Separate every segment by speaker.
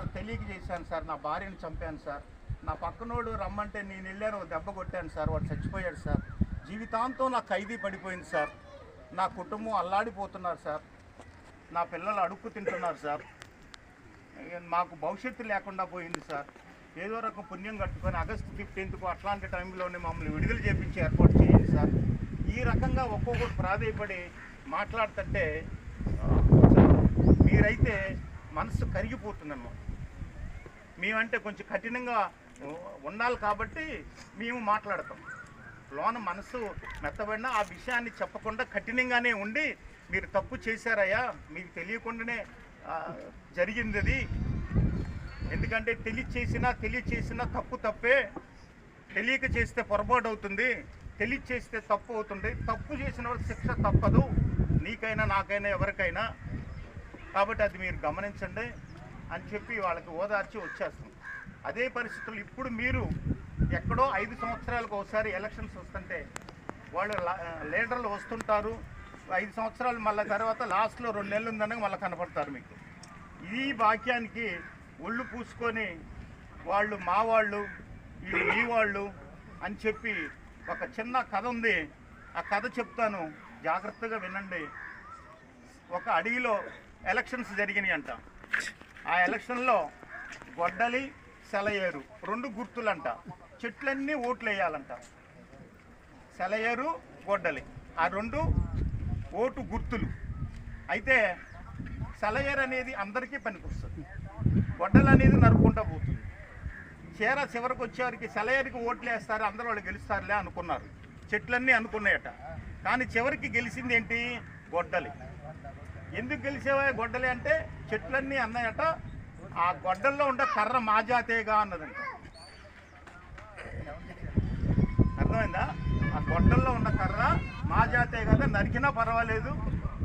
Speaker 1: Sir తెలియక చేశాను sir నా భార్యను చంపాను సార్. నా పక్కనోడు రమ్మంటే నేను వెళ్ళాను దెబ్బ కొట్టాను సార్ వాడు చచ్చిపోయాడు సార్. జీవితాంతం నా ఖైదీ పడిపోయింది సార్. నా కుటుంబం అల్లాడిపోతున్నారు సార్. నా పిల్లలు అడుక్కు తింటున్నారు సార్. మాకు భవిష్యత్తు లేకుండా పోయింది సార్. ఏదో రకం పుణ్యం కట్టుకొని ఆగస్టు ఫిఫ్టీన్త్కు అట్లాంటి టైంలోనే మమ్మల్ని విడుదల చేపించి ఏర్పాటు చేయండి సార్. ఈ రకంగా ఒక్కొక్కటి ప్రాధాయపడి మాట్లాడుతుంటే మనసు కరిగిపోతుందన్నమాట మేమంటే కొంచెం కఠినంగా ఉండాలి కాబట్టి మేము మాట్లాడతాం. లోన మనసు మెత్తబడినా ఆ విషయాన్ని చెప్పకుండా కఠినంగానే ఉండి మీరు తప్పు చేశారయ్యా మీకు తెలియకుండానే జరిగింది అది ఎందుకంటే తెలియచేసినా తెలియచేసినా తప్పు తప్పే. తెలియక చేస్తే పొరపాటు అవుతుంది. తెలియచేస్తే తప్పు అవుతుంది. తప్పు చేసిన శిక్ష తప్పదు. నీకైనా నాకైనా ఎవరికైనా. కాబట్టి అది మీరు గమనించండి అని చెప్పి వాళ్ళకి ఓదార్చి వచ్చేస్తాం అదే పరిస్థితులు ఇప్పుడు మీరు ఎక్కడో ఐదు సంవత్సరాలకు ఒకసారి ఎలక్షన్స్ వస్తుంటే వాళ్ళు లీడర్లు వస్తుంటారు. ఐదు సంవత్సరాలు మళ్ళీ తర్వాత లాస్ట్లో రెండు నెలలు ఉందనగా మళ్ళీ కనపడతారు మీకు. ఈ వాక్యానికి ఒళ్ళు పూసుకొని వాళ్ళు మా వాళ్ళు వీళ్ళు మీ వాళ్ళు అని చెప్పి ఒక చిన్న కథ ఉంది. ఆ కథ చెప్తాను. జాగ్రత్తగా వినండి. ఒక అడవిలో ఎలక్షన్స్ జరిగినాయి అంట. ఆ ఎలక్షన్లో గొడ్డలి సెలయేరు రెండు గుర్తులంట. చెట్లన్నీ ఓట్లు వేయాలంట సెలయేరు గొడ్డలి ఆ రెండు ఓటు గుర్తులు. అయితే సెలయేరు అనేది అందరికీ పనికొస్తుంది. గొడ్డలు అనేది నరుక్కుంటా పోతుంది. చీర చివరికి వచ్చేవారికి సెలయేరుకి ఓట్లు వేస్తారు అందరూ వాళ్ళు గెలుస్తారులే అనుకున్నారు. చెట్లన్నీ అనుకున్నాయట. కానీ చివరికి గెలిచింది ఏంటి గొడ్డలి. ఎందుకు గెలిచేవా గొడ్డలి అంటే చెట్లన్నీ అన్నాయట. ఆ గొడ్డల్లో ఉండే కర్ర మాజాతేగా అన్నదంట. అర్థమైందా? ఆ గొడ్డల్లో ఉన్న కర్ర మాజాతే కదా నరికినా పర్వాలేదు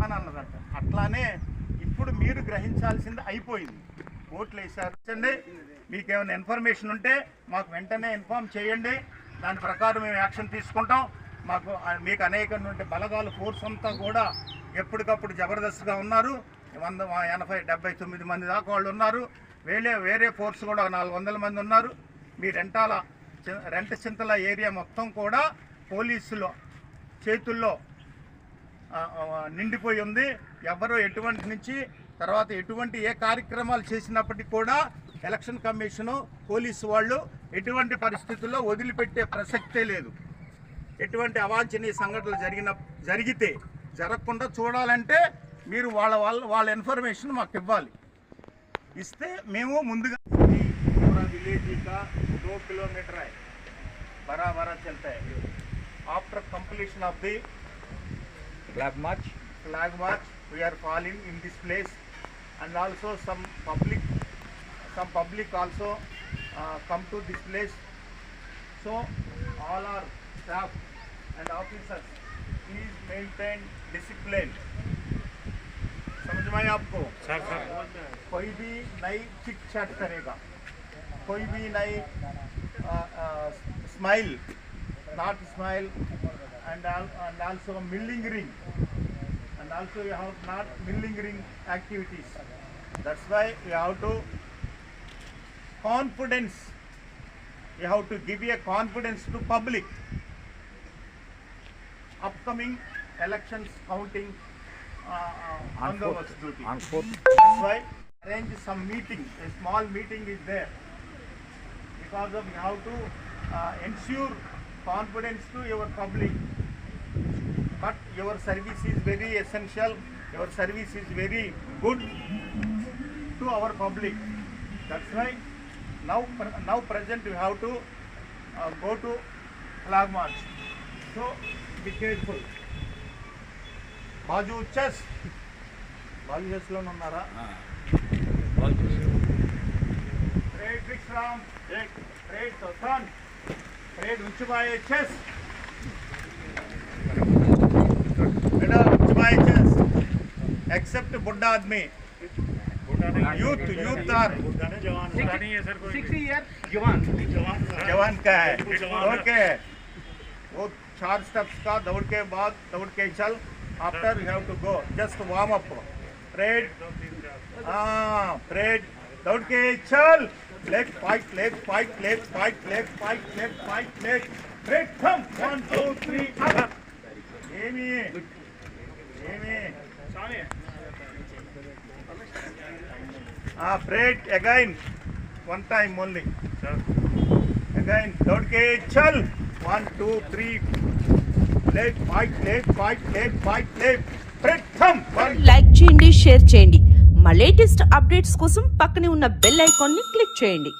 Speaker 1: అని అన్నదంట. అట్లానే ఇప్పుడు మీరు గ్రహించాల్సింది అయిపోయింది. ఓట్లు వేసారు. అండి మీకు ఏమైనా ఇన్ఫర్మేషన్ ఉంటే మాకు వెంటనే ఇన్ఫామ్ చేయండి. దాని ప్రకారం మేము యాక్షన్ తీసుకుంటాం. మాకు మీకు అనేకటువంటి బలగాలు ఫోర్స్ అంతా కూడా ఎప్పటికప్పుడు జబర్దస్త్గా ఉన్నారు. వంద ఎనభై డెబ్బై తొమ్మిది మంది దాకా వాళ్ళు ఉన్నారు. వేరే వేరే ఫోర్స్ కూడా నాలుగు వందల మంది ఉన్నారు. మీ రెంటాల రెంట చింతల ఏరియా మొత్తం కూడా పోలీసులు చేతుల్లో నిండిపోయి ఉంది. ఎవరు ఎటువంటి నుంచి తర్వాత ఎటువంటి ఏ కార్యక్రమాలు చేసినప్పటికీ కూడా ఎలక్షన్ కమిషను పోలీసు వాళ్ళు ఎటువంటి పరిస్థితుల్లో వదిలిపెట్టే ప్రసక్తే లేదు. ఎటువంటి అవాంఛనీయ సంఘటనలు జరిగిన జరిగితే జరగకుండా చూడాలంటే మీరు వాళ్ళ వాళ్ళ వాళ్ళ ఇన్ఫర్మేషన్ మాకు ఇవ్వాలి. ఇస్తే మేము ముందుగా విలేజ్ కా దో కిలోమీటర్ బరాబరా చెల్తాయి after completion
Speaker 2: of the
Speaker 1: flag march flag march we're falling in this place and also some public some public also come to this place so all are staff and officers please maintain discipline समझ में आपको
Speaker 3: sir sir
Speaker 1: कोई भी नई chit chat करेगा कोई भी नई smile not smile and, al- and also millingering and also you have not millingering activities that's why you have to confidence you have to give a confidence to public upcoming elections counting uh, uh,
Speaker 2: On fourth.
Speaker 1: duty
Speaker 2: On fourth.
Speaker 1: that's why arrange some meeting, a small meeting is there. Because of how to uh, ensure confidence to your public. But your service is very essential, your service is very good to our public. That's why now, now present we have to uh, go to flag march. So be careful. Baju chest. Baju chest lo nara. Baju. Trade big round. Trade. Trade to turn. Trade unchubaye chest. बेटा उचमाए chest accept बुढ़ा आदमी youth youth
Speaker 3: are जवान है sir कोई
Speaker 4: 60 year जवान
Speaker 3: जवान
Speaker 1: का है ओके वो चार स्टेप्स का दौड़ के बाद दौड़ के चल after you have to go just warm up parade हाँ प्रेड दौड़ के चल. Leg fight leg fight leg fight leg fight leg fight leg break थम वन टू थ्री अप एमी एमी ఏమి
Speaker 3: हाँ
Speaker 1: ఆ again one time time again दौड़ के चल. One two three left right left right left right left
Speaker 4: like చేయండి షేర్ చేయండి. మా లేటెస్ట్ అప్డేట్స్ కోసం పక్కనే ఉన్న బెల్ ఐకాన్ని క్లిక్ చేయండి.